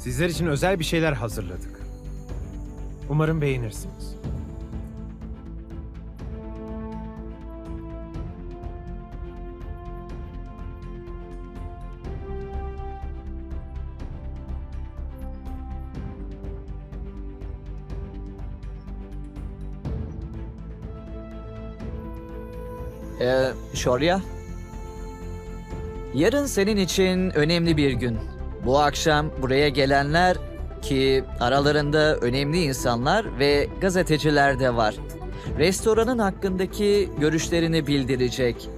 Sizler için özel bir şeyler hazırladık. Umarım beğenirsiniz. Ee, Şorya? Yarın senin için önemli bir gün. Bu akşam buraya gelenler ki aralarında önemli insanlar ve gazeteciler de var. Restoranın hakkındaki görüşlerini bildirecek.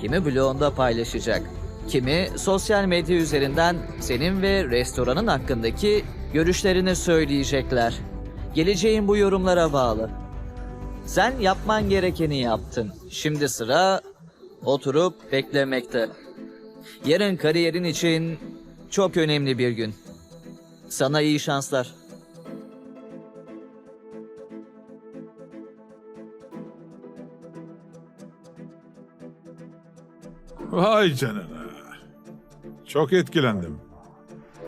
Kimi blogunda paylaşacak. Kimi sosyal medya üzerinden senin ve restoranın hakkındaki görüşlerini söyleyecekler. Geleceğin bu yorumlara bağlı. Sen yapman gerekeni yaptın. Şimdi sıra oturup beklemekte. Yarın kariyerin için çok önemli bir gün. Sana iyi şanslar. Vay canına. Çok etkilendim.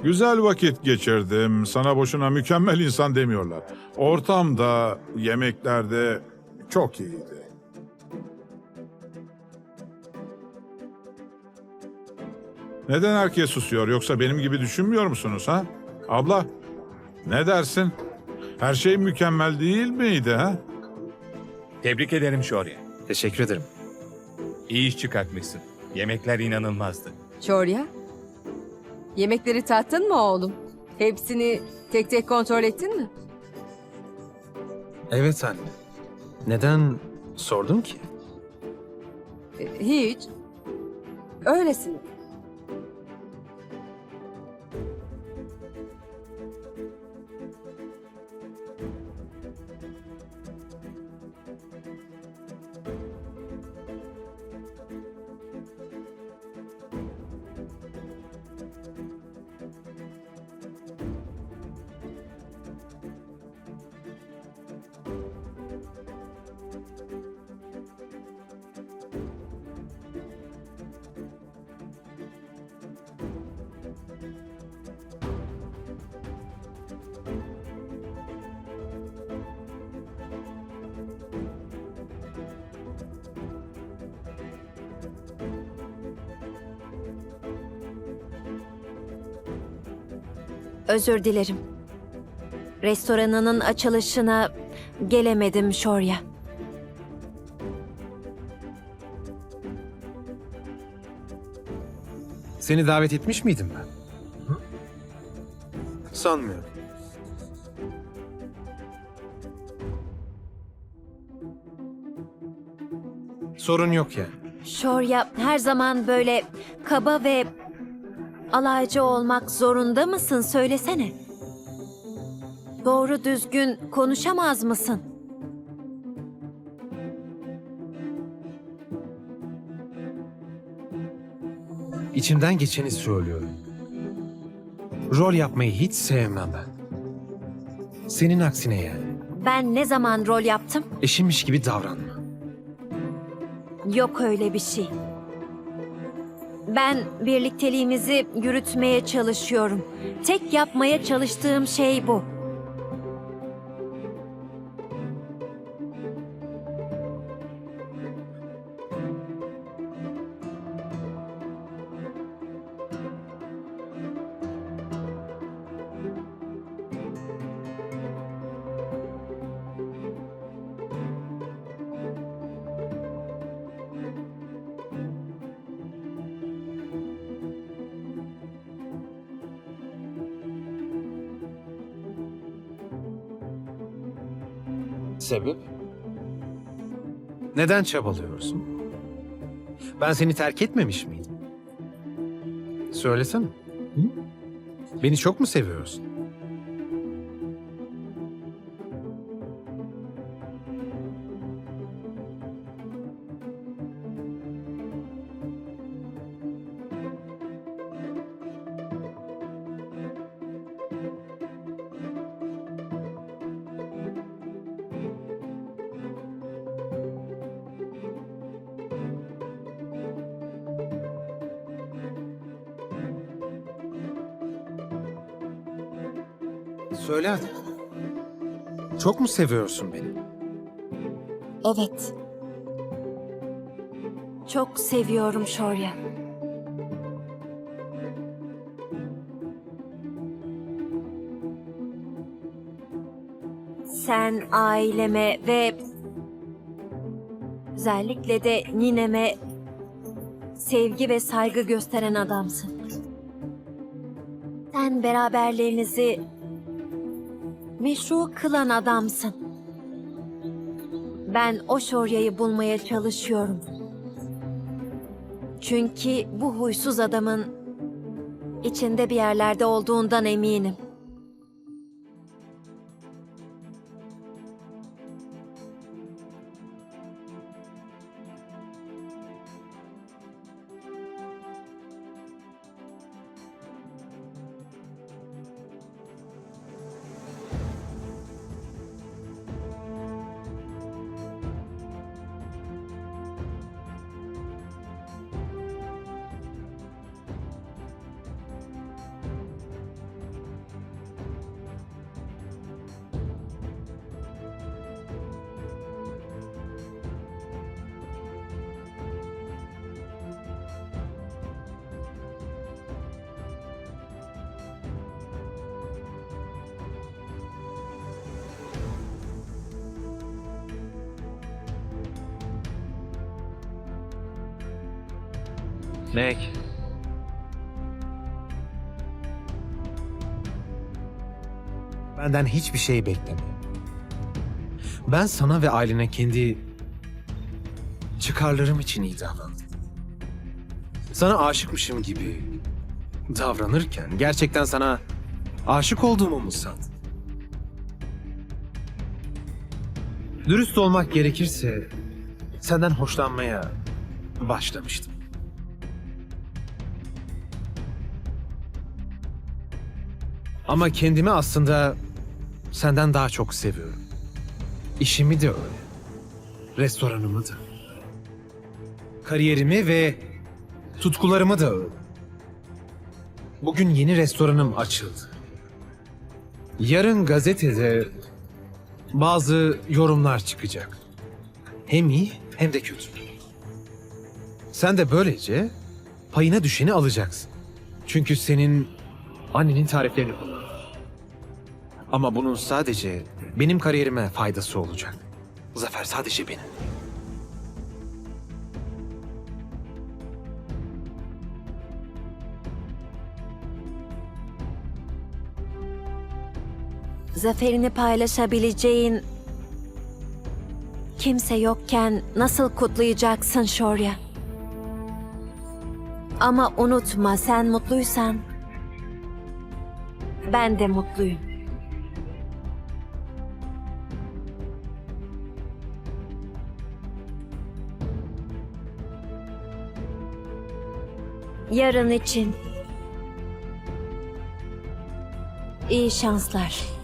Güzel vakit geçirdim. Sana boşuna mükemmel insan demiyorlar. Ortamda, yemeklerde çok iyiydi. Neden herkes susuyor yoksa benim gibi düşünmüyor musunuz ha? Abla, ne dersin? Her şey mükemmel değil miydi ha? Tebrik ederim Şorya. Teşekkür ederim. İyi iş çıkartmışsın. Yemekler inanılmazdı. Çorya, yemekleri tattın mı oğlum? Hepsini tek tek kontrol ettin mi? Evet anne. Neden sordun ki? Hiç. Öylesine. Özür dilerim. Restoranının açılışına gelemedim Şorya. Seni davet etmiş miydim ben? Hı? Sanmıyorum. Sorun yok yani. Şorya her zaman böyle kaba ve alaycı olmak zorunda mısın söylesene. Doğru düzgün konuşamaz mısın? İçimden geçeni söylüyorum. Rol yapmayı hiç sevmem ben. Senin aksine yani. Ben ne zaman rol yaptım? Eşimmiş gibi davranma. Yok öyle bir şey. Ben birlikteliğimizi yürütmeye çalışıyorum. Tek yapmaya çalıştığım şey bu. Sebep? Neden çabalıyorsun? Ben seni terk etmemiş miydim? Söylesene. Hı? Beni çok mu seviyorsun? Söyle hadi. Çok mu seviyorsun beni? Evet. Çok seviyorum Şorya. Sen aileme ve özellikle de nineme sevgi ve saygı gösteren adamsın. Sen beraberliğinizi meşru kılan adamsın. Ben o Şorya'yı bulmaya çalışıyorum. Çünkü bu huysuz adamın içinde bir yerlerde olduğundan eminim. Meg. Benden hiçbir şey bekleme. Ben sana ve ailene kendi çıkarlarım için iyi davrandım. Sana aşıkmışım gibi davranırken gerçekten sana aşık olduğumu mu sandın? Dürüst olmak gerekirse senden hoşlanmaya başlamıştım. Ama kendimi aslında senden daha çok seviyorum. İşimi de öyle. Restoranımı da. Kariyerimi ve tutkularımı da öyle. Bugün yeni restoranım açıldı. Yarın gazetede bazı yorumlar çıkacak. Hem iyi hem de kötü. Sen de böylece payına düşeni alacaksın. Çünkü senin annenin tariflerini kullan. Ama bunun sadece benim kariyerime faydası olacak. Zafer sadece benim. Zaferini paylaşabileceğin kimse yokken nasıl kutlayacaksın Şorya? Ama unutma sen mutluysan ben de mutluyum. Yarın için iyi şanslar.